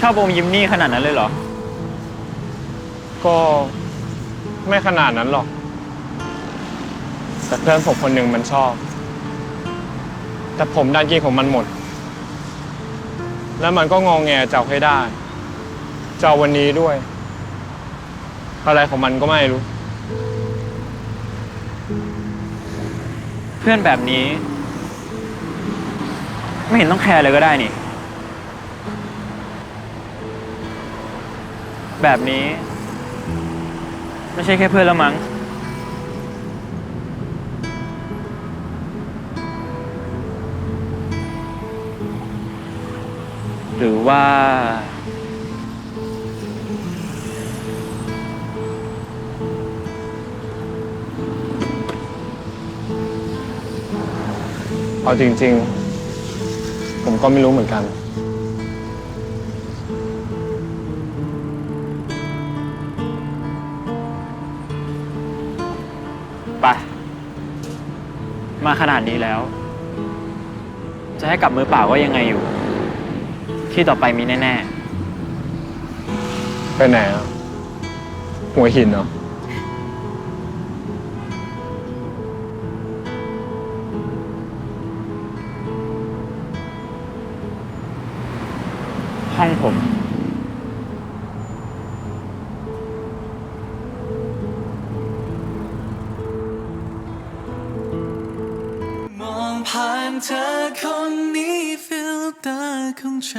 ชอบอมยิ้มนี่ขนาดนั้นเลยเหรอ ก็ไม่ขนาดนั้นหรอก แต่เพื่อนผมคนหนึ่งมันชอบ แต่ผมดันกินของมันหมด แล้วมันก็งองแงจะเอาให้ได้จะเอาวันนี้ด้วย อะไรของมันก็ไม่รู้ เพื่อนแบบนี้ ไม่เห็นต้องแคร์เลยก็ได้นี่ แบบนี้ ไม่ใช่แค่เพื่อนแล้วมั้ง หรือว่า เอาจริง ๆ ผมก็ไม่รู้เหมือนกัน ไป มาขนาดนี้แล้ว จะให้กลับมือเปล่าก็ยังไงอยู่ ที่ต่อไปมีแน่ ไปไหนอะ หัวหินเหรอ ๆ ห้องผม ผ่านเธอคนนี้ฟิลเตอร์ของใจ